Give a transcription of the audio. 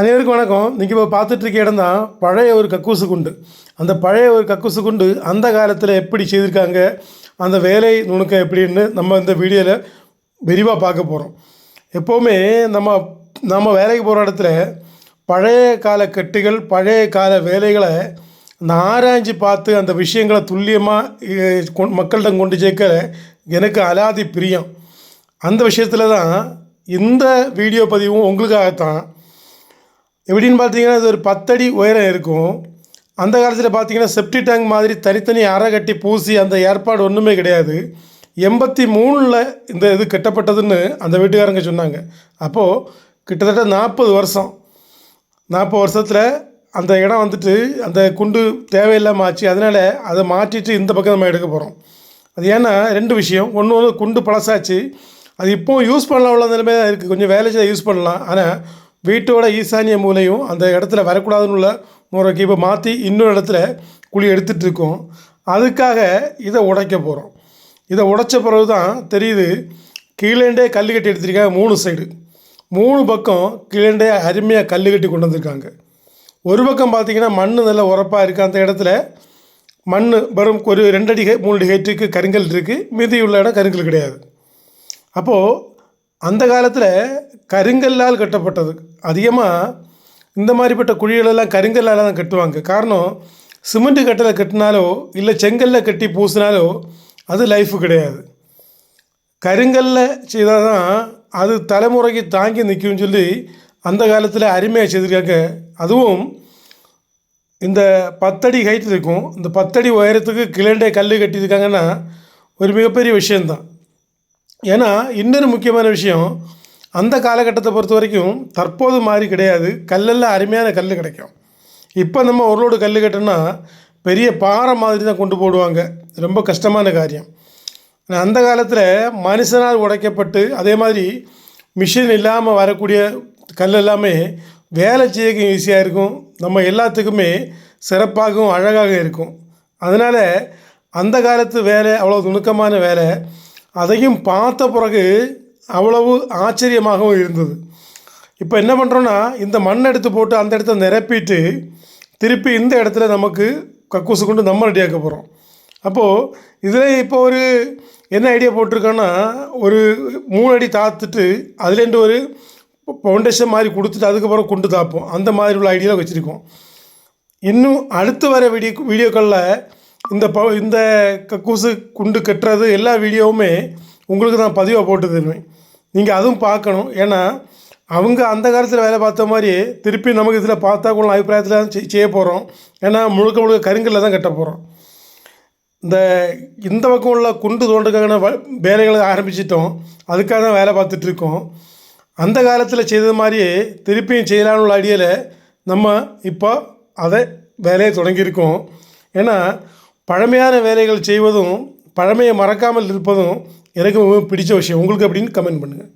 அனைவருக்கும் வணக்கம். நீங்கள் இப்போ பார்த்துட்ருக்க இடம் தான் பழைய ஒரு கக்கூசு குண்டு. அந்த பழைய ஒரு கக்கூசு குண்டு அந்த காலத்தில் எப்படி செய்திருக்காங்க? அந்த வேலை நுணுக்கம் எப்படின்னு நம்ம இந்த வீடியோவில் விரிவாக பார்க்க போகிறோம் எப்போவுமே நம்ம நம்ம வேலைக்கு போகிற இடத்துல பழைய கால கட்டுகள் பழைய கால வேலைகளை அந்த ஆராய்ஞ்சு பார்த்து அந்த விஷயங்களை துல்லியமாக மக்கள்கிட்ட கொண்டு சேர்க்க எனக்கு அலாதி பிரியம். அந்த விஷயத்தில் தான் இந்த வீடியோ பதிவும் உங்களுக்காகத்தான். எப்படின்னு பார்த்தீங்கன்னா இது ஒரு பத்தடி உயரம் இருக்கும். அந்த காலத்தில் பார்த்தீங்கன்னா செப்டி டேங்க் மாதிரி தனித்தனி அறை கட்டி பூசி அந்த ஏற்பாடு ஒன்றுமே கிடையாது. எண்பத்தி மூணில் இந்த இது கட்டப்பட்டதுன்னு அந்த வீட்டுக்காரங்க சொன்னாங்க. அப்போது கிட்டத்தட்ட நாற்பது வருஷம். நாற்பது வருஷத்தில் அந்த இடம் வந்துட்டு அந்த குண்டு தேவையில்லாமல் ஆச்சு. அதனால் அதை மாற்றிட்டு இந்த பக்கம் நம்ம எடுக்க போகிறோம் அது ஏன்னா ரெண்டு விஷயம். ஒன்று வந்து குண்டு பழசாச்சு. அது இப்போவும் யூஸ் பண்ணலாம் உள்ள நிலைமை தான் இருக்குது கொஞ்சம் வேலை செய்ய யூஸ் பண்ணலாம். ஆனால் வீட்டோட ஈசானிய மூலையும் அந்த இடத்துல வரக்கூடாதுன்னு உள்ள முறைக்கு இப்போ மாற்றி இன்னொரு இடத்துல குழி எடுத்துகிட்டு இருக்கோம். அதுக்காக இதை உடைக்க போகிறோம் இதை உடைச்ச பிறகு தான் தெரியுது கீழேண்டே கல் கட்டி எடுத்திருக்காங்க மூணு சைடு மூணு பக்கம் கீழேண்டே அருமையாக கல் கட்டி கொண்டு வந்திருக்காங்க. ஒரு பக்கம் பார்த்தீங்கன்னா மண் நல்லா உரப்பாக இருக்குது அந்த இடத்துல. மண் வெறும் ஒரு ரெண்டடி மூணு அடி ஹைட்டுக்கு கருங்கல் இருக்குது மீதி உள்ள இடம் கருங்கல் கிடையாது. அப்போது அந்த காலத்தில் கருங்கல்லால் கட்டப்பட்டது. அதிகமாக இந்த மாதிரிப்பட்ட குழிகளெல்லாம் கருங்கல்லால் தான் கட்டுவாங்க. காரணம் சிமெண்ட்டு கட்டலை கட்டினாலோ இல்லை செங்கல்ல கட்டி பூசினாலோ அது லைஃப் கிடையாது. கருங்கல்ல செய்தால் தான் அது தலைமுறைக்கு தாங்கி நிற்கும்னு சொல்லி அந்த காலத்தில் அருமையாக செய்திருக்காங்க. அதுவும் இந்த பத்தடி ஹைட் இருக்கும். இந்த பத்தடி உயரத்துக்கு கிளண்டே கல் கட்டியிருக்காங்கன்னா ஒரு மிகப்பெரிய விஷயந்தான் ஏன்னா இன்னொரு முக்கியமான விஷயம் அந்த காலகட்டத்தை பொறுத்த வரைக்கும் தற்போது மாதிரி கிடையாது. கல்லெல்லாம் அருமையான கல் கிடைக்கும். இப்போ நம்ம ஒரு லோடு கல் கட்டினா பெரிய பாறை மாதிரி தான் கொண்டு போடுவாங்க. ரொம்ப கஷ்டமான காரியம். அந்த காலத்தில் மனுஷனால் உடைக்கப்பட்டு அதே மாதிரி மிஷின் இல்லாமல் வரக்கூடிய கல் எல்லாமே வேலை செய்ய ஈஸியாக இருக்கும். நம்ம எல்லாத்துக்குமே சிறப்பாகவும் அழகாக இருக்கும். அதனால் அந்த காலத்து வேலை அவ்வளோ நுணுக்கமான வேலை அதையும் பார்த்த பிறகு அவ்வளவு ஆச்சரியமாகவும் இருந்தது. இப்போ என்ன பண்ணுறோன்னா இந்த மண் எடுத்து போட்டு அந்த இடத்த நிரப்பிட்டு திருப்பி இந்த இடத்துல நமக்கு கக்கூசு கொண்டு நம்ம ரெடியாக்க போகிறோம் அப்போது இதில் இப்போ ஒரு என்ன ஐடியா போட்டிருக்கோன்னா ஒரு மூணு அடி தாத்துட்டு அதுலேருந்து ஒரு ஃபவுண்டேஷன் மாதிரி கொடுத்துட்டு அதுக்கப்புறம் கொண்டு தாப்போம். அந்த மாதிரி உள்ள ஐடியாவில் வச்சுருக்கோம். இன்னும் அடுத்து வர வீடியோ வீடியோக்களில் இந்த ப இந்த கக்கூசு குண்டு கட்டுறது எல்லா வீடியோவுமே உங்களுக்கு நான் பதிவாக போட்டு தருவேன் நீங்கள் அதுவும் பார்க்கணும். ஏன்னா அவங்க அந்த காலத்தில் வேலை பார்த்த மாதிரி திருப்பி நமக்கு இதில் பார்த்தா கூட அபிப்பிராயத்தில் செய்- செய்ய போகிறோம். ஏன்னா முழுக்க முழுக்க கருங்கல்ல தான் கட்ட போகிறோம். இந்த இந்த பக்கம் உள்ள குண்டு தோண்டுக்கான வ- வேலைகளை ஆரம்பிச்சிட்டோம். அதுக்காக தான் வேலை பார்த்துட்ருக்கோம் அந்த காலத்தில் செய்தது மாதிரியே திருப்பியும் செய்யலான்னு உள்ள அடியில் நம்ம இப்போ அதை வேலையை தொடங்கியிருக்கோம். ஏன்னா பழமையான வேலைகள் செய்வதும் பழமையை மறக்காமல் இருப்பதும் எனக்கு மிகவும் பிடித்த விஷயம். உங்களுக்கு அப்படின்னு கமெண்ட் பண்ணுங்கள்